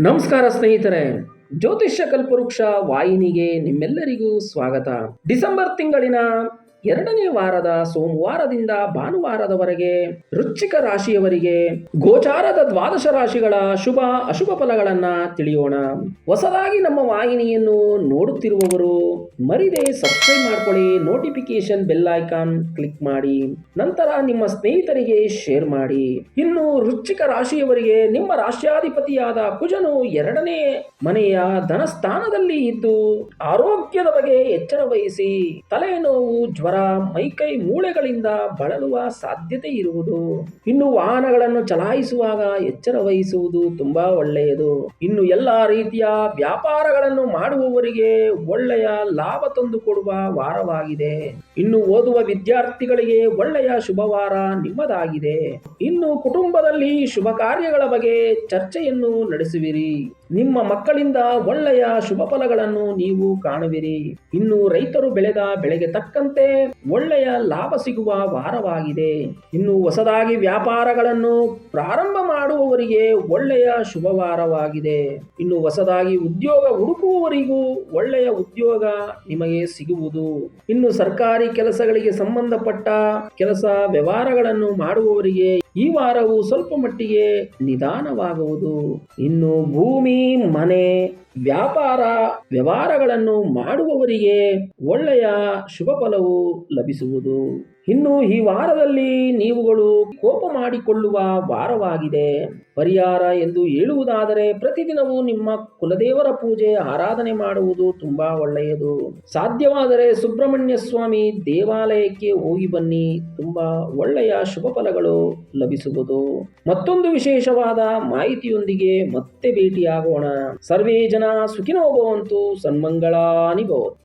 ನಮಸ್ಕಾರ ಸ್ನೇಹಿತರೆ. ಜ್ಯೋತಿಷ್ಯ ಕಲ್ಪವೃಕ್ಷ ವಾಹಿನಿಗೆ ನಿಮ್ಮೆಲ್ಲರಿಗೂ ಸ್ವಾಗತ. ಡಿಸೆಂಬರ್ ತಿಂಗಳಿನ ಎರಡನೇ ವಾರದ ಸೋಮವಾರದಿಂದ ಭಾನುವಾರದವರೆಗೆ ವೃಶ್ಚಿಕ ರಾಶಿಯವರಿಗೆ ಗೋಚಾರದ ದ್ವಾದಶ ರಾಶಿಗಳ ಶುಭ ಅಶುಭ ಫಲಗಳನ್ನ ತಿಳಿಯೋಣ. ಹೊಸದಾಗಿ ನಮ್ಮ ವಾಹಿನಿಯನ್ನು ನೋಡುತ್ತಿರುವವರು ಮರಿದೆ ಸಬ್ಸ್ಕ್ರೈಬ್ ಮಾಡ್ಕೊಳ್ಳಿ ನೋಟಿಫಿಕೇಶನ್ ಬೆಲ್ ಐಕಾನ್ ಕ್ಲಿಕ್ ಮಾಡಿ, ನಂತರ ನಿಮ್ಮ ಸ್ನೇಹಿತರಿಗೆ ಶೇರ್ ಮಾಡಿ. ಇನ್ನು ವೃಶ್ಚಿಕ ರಾಶಿಯವರಿಗೆ ನಿಮ್ಮ ರಾಷ್ಟ್ರಾಧಿಪತಿಯಾದ ಕುಜನು ಎರಡನೇ ಮನೆಯ ಧನಸ್ಥಾನದಲ್ಲಿ ಇದ್ದು, ಆರೋಗ್ಯದ ಬಗ್ಗೆ ಎಚ್ಚರ ವಹಿಸಿ, ತಲೆನೋವು ಜ್ವರ ಮೈಕೈ ಮೂಳೆಗಳಿಂದ ಬಳಲುವ ಸಾಧ್ಯತೆ ಇರುವುದು. ಇನ್ನು ವಾಹನಗಳನ್ನು ಚಲಾಯಿಸುವಾಗ ಎಚ್ಚರ ವಹಿಸುವುದು ತುಂಬಾ ಒಳ್ಳೆಯದು. ಇನ್ನು ಎಲ್ಲ ರೀತಿಯ ವ್ಯಾಪಾರಗಳನ್ನು ಮಾಡುವವರಿಗೆ ಒಳ್ಳೆಯ ಲಾಭ ತಂದು ಕೊಡುವ ವಾರವಾಗಿದೆ. ಇನ್ನು ಓದುವ ವಿದ್ಯಾರ್ಥಿಗಳಿಗೆ ಒಳ್ಳೆಯ ಶುಭವಾರ ನಿಮ್ಮದಾಗಿದೆ. ಇನ್ನು ಕುಟುಂಬದಲ್ಲಿ ಶುಭ ಕಾರ್ಯಗಳ ಬಗ್ಗೆ ಚರ್ಚೆಯನ್ನು ನಡೆಸುವಿರಿ. ನಿಮ್ಮ ಮಕ್ಕಳಿಂದ ಒಳ್ಳೆಯ ಶುಭ ಫಲಗಳನ್ನು ನೀವು ಕಾಣುವಿರಿ. ಇನ್ನು ರೈತರು ಬೆಳೆದ ಬೆಳೆಗೆ ತಕ್ಕಂತೆ ಒಳ್ಳೆಯ ಲಾಭ ಸಿಗುವ ವಾರವಾಗಿದೆ. ಇನ್ನು ಹೊಸದಾಗಿ ವ್ಯಾಪಾರಗಳನ್ನು ಪ್ರಾರಂಭ ಮಾಡುವವರಿಗೆ ಒಳ್ಳೆಯ ಶುಭ ವಾರವಾಗಿದೆ. ಇನ್ನು ಹೊಸದಾಗಿ ಉದ್ಯೋಗ ಹುಡುಕುವವರಿಗೂ ಒಳ್ಳೆಯ ಉದ್ಯೋಗ ನಿಮಗೆ ಸಿಗುವುದು. ಇನ್ನು ಸರ್ಕಾರಿ ಕೆಲಸಗಳಿಗೆ ಸಂಬಂಧಪಟ್ಟ ಕೆಲಸ ವ್ಯವಹಾರಗಳನ್ನು ಮಾಡುವವರಿಗೆ ಈ ವಾರವು ಸ್ವಲ್ಪ ಮಟ್ಟಿಗೆ ನಿಧಾನವಾಗುವುದು. ಇನ್ನು ಭೂಮಿ, ಮನೆ, ವ್ಯಾಪಾರ, ವ್ಯವಹಾರಗಳನ್ನು ಮಾಡುವವರಿಗೆ ಒಳ್ಳೆಯ ಶುಭ ಫಲವು ಲಭಿಸುವುದು. ಇನ್ನು ಈ ವಾರದಲ್ಲಿ ನೀವುಗಳು ಕೋಪ ಮಾಡಿಕೊಳ್ಳುವ ವಾರವಾಗಿದೆ. ಪರಿಹಾರ ಎಂದು ಹೇಳುವುದಾದರೆ ಪ್ರತಿದಿನವೂ ನಿಮ್ಮ ಕುಲದೇವರ ಪೂಜೆ, ಆರಾಧನೆ ಮಾಡುವುದು ತುಂಬಾ ಒಳ್ಳೆಯದು. ಸಾಧ್ಯವಾದರೆ ಸುಬ್ರಹ್ಮಣ್ಯ ಸ್ವಾಮಿ ದೇವಾಲಯಕ್ಕೆ ಹೋಗಿ ಬನ್ನಿ. ತುಂಬಾ ಒಳ್ಳೆಯ ಶುಭ ಫಲಗಳು ಲಭಿಸುವುದು. ಮತ್ತೊಂದು ವಿಶೇಷವಾದ ಮಾಹಿತಿಯೊಂದಿಗೆ ಮತ್ತೆ ಭೇಟಿಯಾಗೋಣ. ಸರ್ವೇ ಜನ ಸುಖಿನೋ ಭವಂತು, ಸನ್ಮಂಗಳಾನಿ ಭವಂತು.